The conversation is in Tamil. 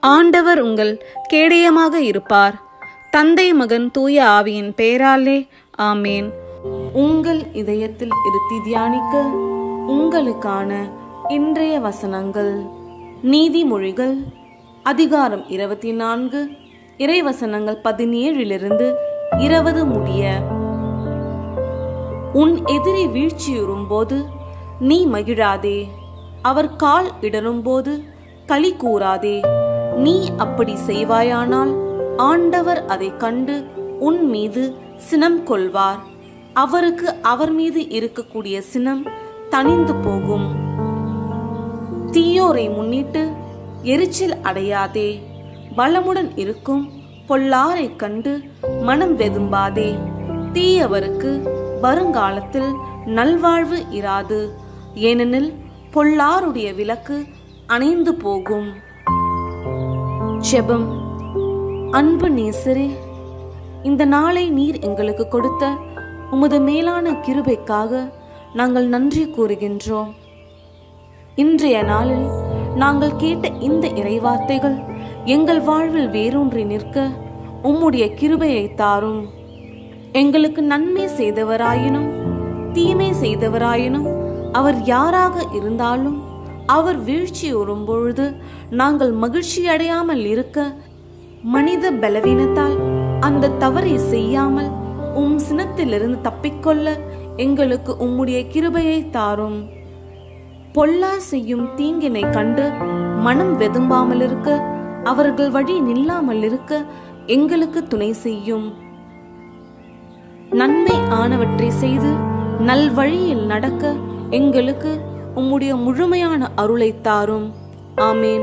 ஆண்டவர் உங்கள் கேடயமாக இருப்பார். தந்தை மகன் தூய ஆவியின் பெயராலே ஆமேன். உங்கள் இதயத்தில் இருத்தி தியானிக்க உங்களுக்கான இன்றைய வசனங்கள். நீதிமொழிகள் அதிகாரம் இருபத்தி நான்கு இறைவசனங்கள் பதினேழிலிருந்து இருபது முடிய. உன் எதிரி வீழ்ச்சியுறும்போது நீ மகிழாதே. அவர் கால் இடரும்போது களி கூறாதே நீ அப்படி செய்வாயானால் ஆண்டவர் அதை கண்டு உன் மீது சினம் கொள்வார். அவருக்கு அவர் மீது இருக்கக்கூடிய சினம் தணிந்து போகும். தீயோரை முன்னிட்டு எரிச்சல் அடையாதே பலமுடன் இருக்கும் பொல்லாரை கண்டு மனம் வெதும்பாதே. தீயவருக்கு வருங்காலத்தில் நல்வாழ்வு இராது. ஏனெனில் பொல்லாருடைய விளக்கு அணைந்து போகும். ஜெபம் அன்பு நேசரே இந்த நாளை நீர் எங்களுக்கு கொடுத்த உமது மேலான கிருபைக்காக நாங்கள் நன்றி கூறுகின்றோம். இன்றைய நாளில் நாங்கள் கேட்ட இந்த இறைவார்த்தைகள் எங்கள் வாழ்வில் வேரூன்றி நிற்க உம்முடைய கிருபையை தாரும். எங்களுக்கு நன்மை செய்தவராயினும் தீமை செய்தவராயினும் அவர் யாராக இருந்தாலும் அவர் வீழ்ச்சி பொழுது நாங்கள் மகிழ்ச்சி அடையாமல் இருக்க மனித பலவீனத்தால் அந்த தவறை செய்யாமல் உம் சினத்திலிருந்து தப்பிக்கொள்ள எங்களுக்கு உம்முடைய கிருபையை தாரும். பொல்லா செய்யும் தீங்கினை கண்டு மனம் வெதும்பாமல் இருக்க அவர்கள் வழி நில்லாமல் இருக்க எங்களுக்கு துணை செய்யும். நன்மை ஆனவற்றை செய்து நல்வழியில் நடக்க எங்களுக்கு உம்முடைய முழுமையான அருளை தாரும். ஆமேன்.